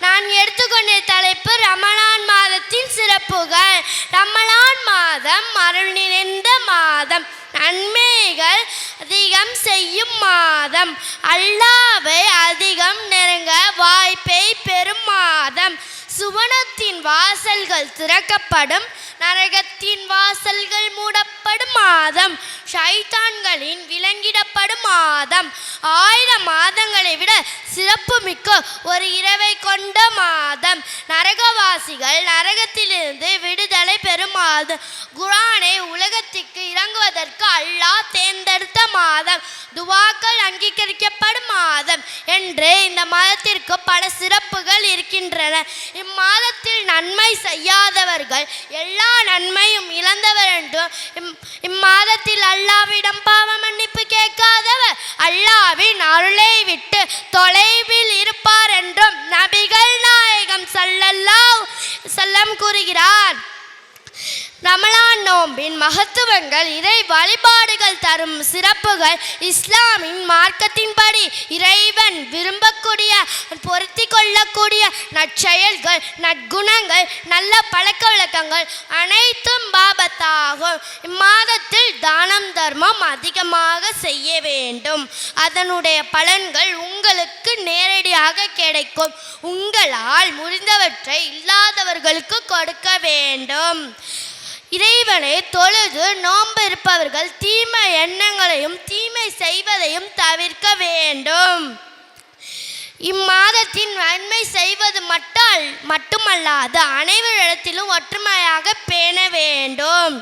நான் எடுத்துக்கொண்ட தலைப்பு ரமலான் மாதத்தின் சிறப்புகள். ரமலான் மாதம் அருள் நிறைந்த மாதம். நன்மைகள் அதிகம் செய்யும் மாதம். அல்லாவை அதிகம் நெருங்க வாய்ப்பை பெறும் மாதம். சுவனத்தின் வாசல்கள் திறக்கப்படும். நரகத்தின் வாசல்கள் மூடப்படும் மாதம். ஷைத்தான்களின் விலங்கிடப்படும் மாதம். ஆயிரம் மாதங்களை விட சிறப்புமிக்க ஒரு இரவை கொண்ட மாதம். நரகவாசிகள் நரகத்திலிருந்து பெருமாது பெறும் மாதம் குரானை உலகத்திற்கு இறங்குவதற்கு அல்லாஹ் தேர்ந்தெடுத்த மாதம். துவாக்கள் அங்கீகரிக்கப்படும் மாதம் என்று இந்த மாதத்திற்கு பல சிறப்புகள் இருக்கின்றன. இம்மாதத்தில் நன்மை செய்யாதவர்கள் எல்லா நன்மையும் இழந்தவர் என்றும் இம்- இம்மாதத்தில் அல்லாவிடம் பாவ மன்னிப்பு கேட்காதவர் அல்லாவின் அருளை விட்டு தொலைவில் இருப்பார் என்றும் நபிகள் நாயகம் சல்லல்லா செல்லம் கூறுகிறார். ரமலான் நோம்பின் மகத்துவங்கள் இறை வழிபாடுகள் தரும் சிறப்புகள் இஸ்லாமின் மார்க்கத்தின்படி இறைவன் விரும்பக்கூடிய பொருத்தி கொள்ளக்கூடிய நற்செயல்கள் நற்குணங்கள் நல்ல பழக்க வழக்கங்கள் அனைத்தும் பாபத்தாகும். இம்மாதத்தில் தானம் தர்மம் அதிகமாக செய்ய வேண்டும். அதனுடைய பலன்கள் உங்களுக்கு நேரடியாக கிடைக்கும். உங்களால் முடிந்தவற்றை இல்லாதவர்களுக்கு கொடுக்க வேண்டும். இறைவனை தொழுது நோன்பு இருப்பவர்கள் தீமை எண்ணங்களையும் தீமை செய்வதையும் தவிர்க்க வேண்டும். இம்மாதத்தின் நன்மை செய்வது மட்டால் மட்டுமல்லாது அனைவரிடத்திலும் ஒற்றுமையாக பேண வேண்டும்.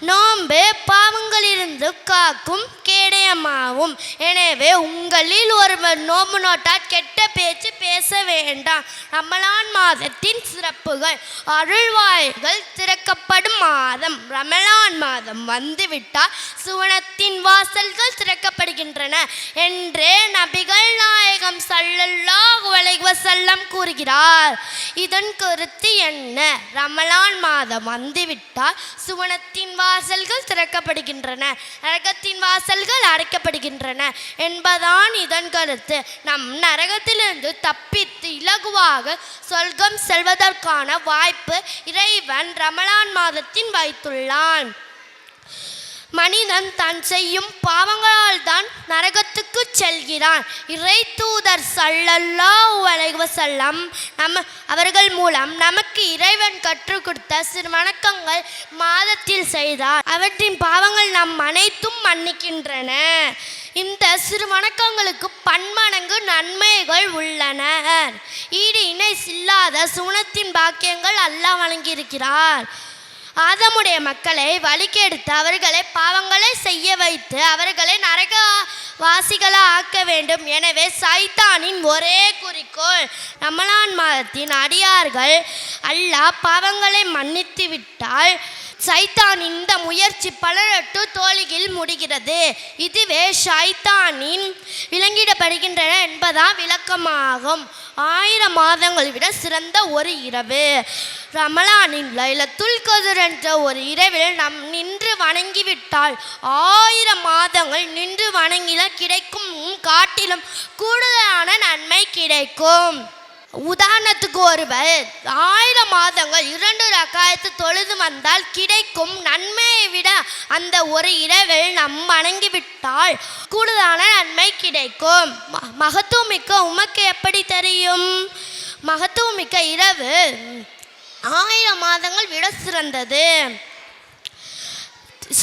நோன்பு பாவங்களிலிருந்து காக்கும் கேடயமாகும். எனவே உங்களில் ஒருவர் நோம்பு நோட்டால் கெட்ட பேச்சு பேச வேண்டாம். ரமலான் மாதத்தின் சிறப்புகள் அருள்வாய்கள் திறக்கப்படும் மாதம். ரமலான் மாதம் வந்துவிட்டால் சுவனத்தின் வாசல்கள் திறக்கப்படுகின்றன என்று நபிகள் நாயகம் ஸல்லல்லாஹு அலைஹி கூறுகிறார். இதன் கருத்து என்ன? ரமலான் மாதம் வந்துவிட்டால் சுவனத்தின் வாசல்கள் திறக்கப்படுகின்றன. நரகத்தின் வாசல்கள் அடைக்கப்படுகின்றன. என்பதான் இதன் கருத்து. நம் நரகத்திலிருந்து தப்பித்து இலகுவாக சொல்கம் செல்வதற்கான வாய்ப்பு இறைவன் ரமலான் மாதத்தின் வைத்துள்ளான். மனிதன் தான் செய்யும் பாவங்களால் தான் நரகத்துக்கு செல்கிறான். இறை தூதர் சல்லல்லாஹு அலைஹி நம்ம அவர்கள் மூலம் நமக்கு இறைவன் கற்றுக் கொடுத்த சிறு வணக்கங்கள் மாதத்தில் செய்தார். அவற்றின் பாவங்கள் நம் அனைத்தும் மன்னிக்கின்றன. இந்த சிறு வணக்கங்களுக்கு பன்மடங்கு நன்மைகள் உள்ளன. ஈடு இணை சில்லாத சுனத்தின் பாக்கியங்கள் அல்லாஹ் வழங்கியிருக்கிறார். ஆதமுடைய மக்களை வழிகெடுத்து அவர்களை பாவங்களை செய்ய வைத்து அவர்களை நரக வாசிகளாக ஆக்க வேண்டும். எனவே சைத்தானின் ஒரே குறிக்கோள் ரமலான் மாதத்தின் அடியார்கள் அல்லாஹ் பாவங்களை மன்னித்து விட்டால் சைத்தான் இந்த முயற்சி பலரட்டு தோழியில் முடிகிறது. இதுவே ஷைத்தானின் விளங்கிடப்படுகின்றன என்பதான் விளக்கமாகும். ஆயிரம் மாதங்களை விட சிறந்த ஒரு இரவு. ரமலானின் லைலத்துல் கதிர் என்ற ஒரு இரவில் நம் நின்று வணங்கிவிட்டால் ஆயிரம் மாதங்கள் நின்று வணங்கில கிடைக்கும் காட்டிலும் கூடுதலான நன்மை கிடைக்கும். உதாரணத்துக்கு ஒருவர் ஆயிரம் மாதங்கள் இரண்டு ரக்காயத்து தொழுது வந்தால் கிடைக்கும் நன்மையை விட அந்த ஒரு இரவில் நம் வணங்கிவிட்டால் கூடுதலான நன்மை கிடைக்கும். ம- மகத்துவமிக்க உமக்கு எப்படி தெரியும்? மகத்துவமிக்க இரவு ஆயிரம் மாதங்கள் விட சிறந்தது.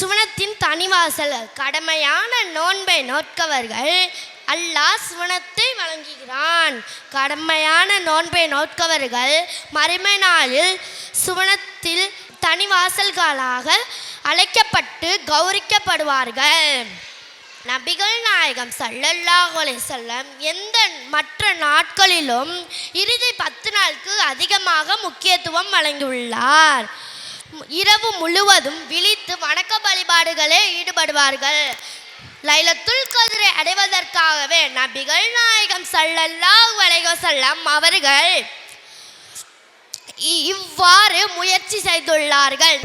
சுவனத்தின் தனிவாசல் கடமையான நோன்பை நோட்கவர்கள் அல்லாஹ் சுவனத்தை வழங்குகிறான். கடமையான நோன்பை நோட்கவர்கள் மறுமை நாளில் சுவனத்தில் தனிவாசல்களாக அழைக்கப்பட்டு கௌரிக்கப்படுவார்கள் நபிகள் நாயகம் ஸல்லல்லாஹு செல்லம் எந்த மற்ற நாட்களிலும் இறுதி பத்து நாளுக்கு அதிகமாக முக்கியத்துவம் வழங்கியுள்ளார். இரவு முழுவதும் விழித்து வணக்க வழிபாடுகளே ஈடுபடுவார்கள். லைலத்துல் கதிரை அடைவதற்காகவே நபிகள் நாயகம் ஸல்லல்லாஹு அலைஹி வஸல்லம் அவர்கள் இவ்வாறு முயற்சி செய்துள்ளார்கள்.